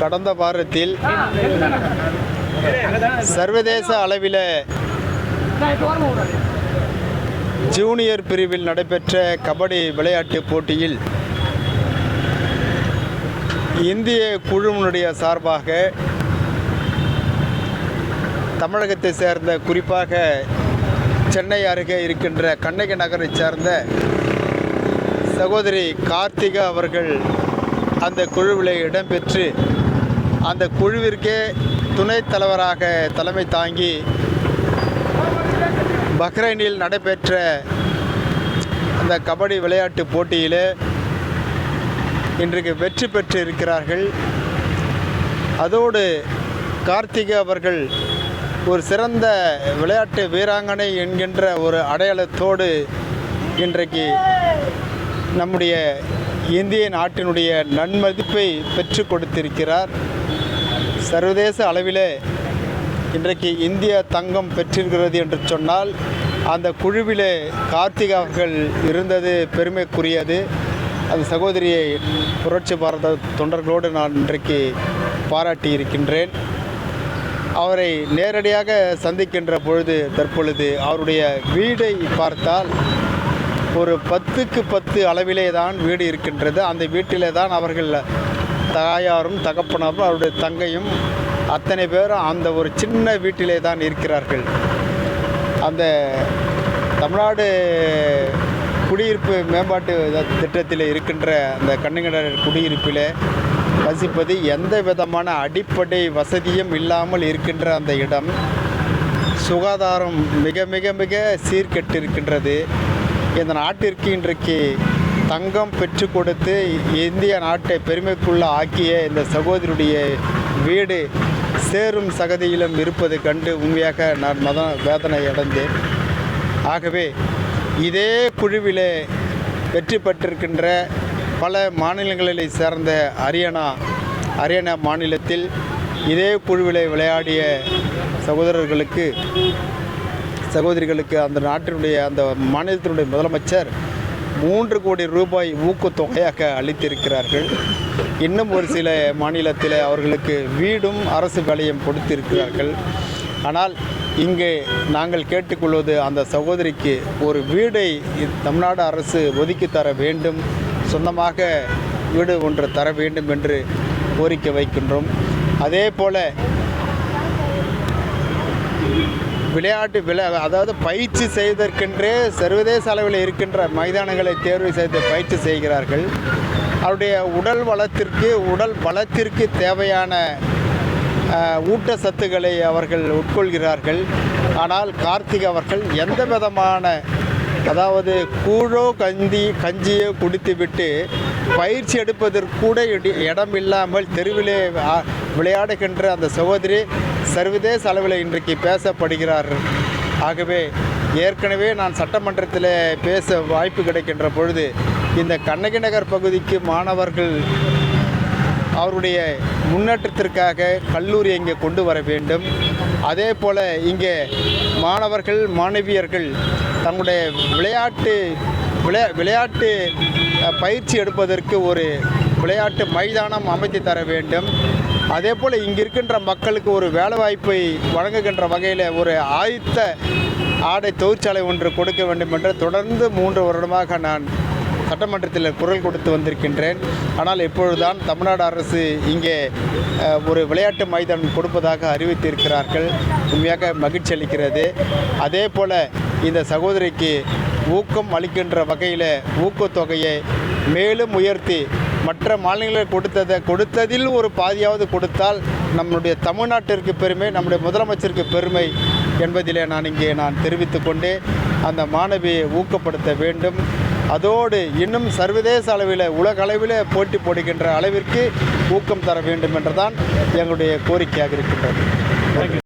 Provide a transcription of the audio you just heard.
கடந்த வாரத்தில் சர்வதேச அளவில் ஜூனியர் பிரிவில் நடைபெற்ற கபடி விளையாட்டுப் போட்டியில் இந்திய குழுவினுடைய சார்பாக தமிழகத்தை சேர்ந்த குறிப்பாக சென்னை அருகே இருக்கின்ற கண்ணகி நகரைச் சேர்ந்த சகோதரி கார்த்திகா அவர்கள் அந்த குழுவில் இடம்பெற்று அந்த குழுவிற்கே துணைத் தலைவராக தலைமை தாங்கி பஹ்ரைனில் நடைபெற்ற அந்த கபடி விளையாட்டு போட்டியிலே இன்றைக்கு வெற்றி பெற்று இருக்கிறார்கள் அதோடு கார்த்திகை அவர்கள் ஒரு சிறந்த விளையாட்டு வீராங்கனை என்கின்ற ஒரு அடையாளத்தோடு இன்றைக்கு நம்முடைய இந்திய நாட்டினுடைய நன்மதிப்பை பெற்று கொடுத்திருக்கிறார். சர்வதேச அளவிலே இன்றைக்கு இந்தியா தங்கம் பெற்றிருக்கிறது என்று சொன்னால் அந்த குழுவிலே கார்த்திக் அவர்கள் இருந்தது பெருமைக்குரியது. அந்த சகோதரியை புரட்சி பாரத தொண்டர்களோடு நான் இன்றைக்கு பாராட்டி இருக்கின்றேன். அவரை நேரடியாக சந்திக்கின்ற பொழுது தற்பொழுது அவருடைய வீடை பார்த்தால் ஒரு பத்துக்கு பத்து அளவிலே தான் வீடு இருக்கின்றது. அந்த வீட்டிலே தான் அவர்கள் தாயாரும் தகப்பனாரும் அவருடைய தங்கையும் அத்தனை பேரும் அந்த ஒரு சின்ன வீட்டிலே தான் இருக்கிறார்கள். அந்த தமிழ்நாடு குடியிருப்பு மேம்பாட்டு திட்டத்தில் இருக்கின்ற அந்த கண்ணுங்கடர் குடியிருப்பில் வசிப்பது எந்த விதமான அடிப்படை வசதியும் இல்லாமல் இருக்கின்ற அந்த இடம். சுகாதாரம் மிக மிக மிக சீர்கெட்டு இருக்கின்றது இந்த நாட்டிற்கு இன்றைக்கு தங்கம் பெற்று கொடுத்து இந்திய நாட்டை பெருமைக்குள்ள ஆக்கிய இந்த சகோதரியுடைய வீடு சேரும் சகதியிலும் இருப்பது கண்டு உண்மையாக நான் மத வேதனை அடைந்தேன். ஆகவே இதே குழுவிலே வெற்றி பெற்றிருக்கின்ற பல மாநிலங்களில் சேர்ந்த ஹரியானா ஹரியானா மாநிலத்தில் இதே குழுவிலே விளையாடிய சகோதரர்களுக்கு சகோதரிகளுக்கு அந்த நாட்டினுடைய அந்த மாநிலத்தினுடைய முதலமைச்சர் மூன்று கோடி ரூபாய் ஊக்கத்தொகையாக அளித்திருக்கிறார்கள். இன்னும் ஒரு சில மாநிலத்தில் அவர்களுக்கு வீடும் அரசு வேலையும் கொடுத்திருக்கிறார்கள். ஆனால் இங்கே நாங்கள் கேட்டுக்கொள்வது அந்த சகோதரிக்கு ஒரு வீடை தமிழ்நாடு அரசு ஒதுக்கி தர வேண்டும் சொந்தமாக வீடு ஒன்று தர வேண்டும் என்று கோரிக்கை வைக்கின்றோம். அதே போல விளையாட்டு விளை அதாவது பயிற்சி செய்வதற்கென்றே சர்வதேச அளவில் இருக்கின்ற மைதானங்களை தேர்வு செய்து பயிற்சி செய்கிறார்கள். அவருடைய உடல் வளத்திற்கு உடல் வளத்திற்கு தேவையான ஊட்டச்சத்துக்களை அவர்கள் உட்கொள்கிறார்கள். ஆனால் கார்த்திக் அவர்கள் எந்த விதமான அதாவது கூழோ கஞ்சி கஞ்சியோ குடித்துவிட்டு பயிற்சி எடுப்பதற்கூட இடி- இடம் இல்லாமல் தெருவிலே விளையாடுகின்ற அந்த சகோதரி சர்வதேச அளவில் இன்றைக்கு பேசப்படுகிறார். ஆகவே ஏற்கனவே நான் சட்டமன்றத்தில் பேச வாய்ப்பு கிடைக்கின்ற பொழுது இந்த கண்ணகி நகர் பகுதிக்கு மாணவர்கள் அவருடைய முன்னேற்றத்திற்காக கல்லூரி இங்கே கொண்டு வர வேண்டும். அதே போல் இங்கே மாணவர்கள் மாணவியர்கள் தங்களுடைய விளையாட்டு விளையா விளையாட்டு பயிற்சி எடுப்பதற்கு ஒரு விளையாட்டு மைதானம் அமைத்து தர வேண்டும். அதே போல் இங்கே இருக்கின்ற மக்களுக்கு ஒரு வேலைவாய்ப்பை வழங்குகின்ற வகையில் ஒரு ஆயுத்த ஆடை தொழிற்சாலை ஒன்று கொடுக்க வேண்டும் என்று தொடர்ந்து மூன்று வருடமாக நான் சட்டமன்றத்தில் குரல் கொடுத்து வந்திருக்கின்றேன். ஆனால் இப்பொழுதுதான் தமிழ்நாடு அரசு இங்கே ஒரு விளையாட்டு மைதானம் கொடுப்பதாக அறிவித்திருக்கிறார்கள். உண்மையாக மகிழ்ச்சி அளிக்கிறது. அதே போல் இந்த சகோதரிக்கு ஊக்கம் அளிக்கின்ற வகையில் ஊக்கத்தொகையை மேலும் உயர்த்தி மற்ற மாநிலங்களுக்கு கொடுத்ததை கொடுத்ததில் ஒரு பாதியாவது கொடுத்தால் நம்முடைய தமிழ்நாட்டிற்கு பெருமை நம்முடைய முதலமைச்சருக்கு பெருமை என்பதிலே நான் இங்கே நான் தெரிவித்து கொண்டு அந்த மாணவியை ஊக்கப்படுத்த வேண்டும். அதோடு இன்னும் சர்வதேச அளவில் உலக அளவில் போட்டி போடுகின்ற அளவிற்கு ஊக்கம் தர வேண்டும் என்றுதான் எங்களுடைய கோரிக்கையாக இருக்கின்றது.